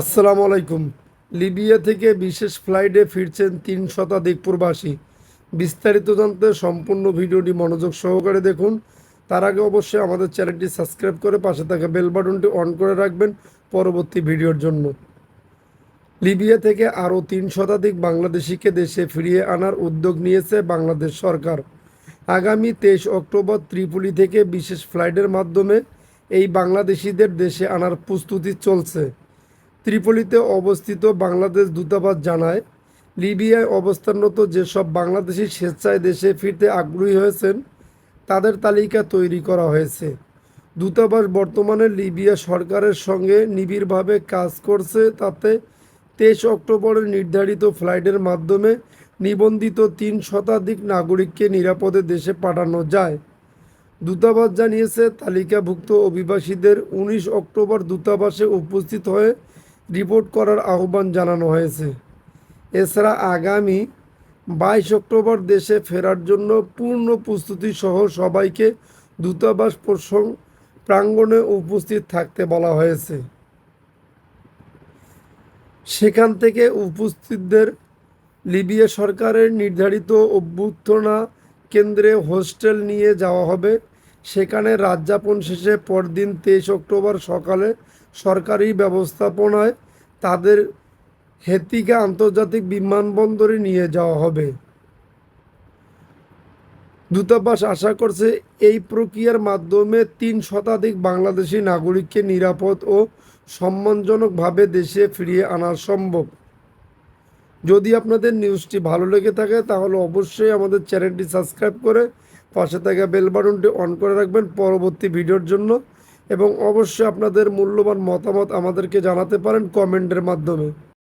আসসালামু আলাইকুম। লিবিয়া থেকে বিশেষ ফ্লাইটে ফিরছেন তিন শতাধিক প্রবাসী। বিস্তারিত জানতে সম্পূর্ণ ভিডিওটি মনোযোগ সহকারে দেখুন। তার আগে অবশ্যই আমাদের চ্যানেলটি সাবস্ক্রাইব করে পাশে থাকা বেল বাটনটি অন করে রাখবেন পরবর্তী ভিডিওর জন্য। লিবিয়া থেকে আরও তিন শতাধিক বাংলাদেশিকে দেশে ফিরিয়ে আনার উদ্যোগ নিয়েছে বাংলাদেশ সরকার। আগামী তেইশ অক্টোবর ত্রিপুলি থেকে বিশেষ ফ্লাইটের মাধ্যমে এই বাংলাদেশিদের দেশে আনার প্রস্তুতি চলছে। ত্রিপলিতে অবস্থিত বাংলাদেশ দূতাবাস জানায়, লিবিয়ায় অবস্থানরত যেসব বাংলাদেশি স্বেচ্ছায় দেশে ফিরতে আগ্রহী হয়েছেন, তাদের তালিকা তৈরি করা হয়েছে। দূতাবাস বর্তমানে লিবিয়া সরকারের সঙ্গে নিবিড়ভাবে কাজ করছে, তাতে তেইশ অক্টোবরের নির্ধারিত ফ্লাইটের মাধ্যমে নিবন্ধিত তিন শতাধিক নাগরিককে নিরাপদে দেশে পাঠানো যায়। দূতাবাস জানিয়েছে, তালিকাভুক্ত অভিবাসীদের উনিশ অক্টোবর দূতাবাসে উপস্থিত হয়ে রিপোর্ট করার আহ্বান জানানো হয়েছে। এছাড়া আগামী বাইশ অক্টোবর দেশে ফেরার জন্য পূর্ণ প্রস্তুতি সহ সবাইকে দূতাবাস প্রসঙ্গ প্রাঙ্গণে উপস্থিত থাকতে বলা হয়েছে। সেখান থেকে উপস্থিতদের লিবিয়া সরকারের নির্ধারিত অভ্যর্থনা কেন্দ্রে হোস্টেল নিয়ে যাওয়া হবে। সেখানে রাতযাপন শেষে পরদিন তেইশ অক্টোবর সকালে সরকারি ব্যবস্থাপনায় তাদের হেতিকা আন্তর্জাতিক বিমানবন্দরে নিয়ে যাওয়া হবে। দূতাবাস আশা করছে এই প্রক্রিয়ার মাধ্যমে তিন শতাধিক বাংলাদেশি নাগরিককে নিরাপদ ও সম্মানজনকভাবে দেশে ফিরিয়ে আনা সম্ভব। যদি আপনাদের নিউজটি ভালো লেগে থাকে, তাহলে অবশ্যই আমাদের চ্যানেলটি সাবস্ক্রাইব করে পাশে থাকা বেল বাটনটি অন করে রাখবেন পরবর্তী ভিডিওর জন্য এবং অবশ্যই আপনাদের মূল্যবান মতামত আমাদেরকে জানাতে পারেন কমেন্টের মাধ্যমে।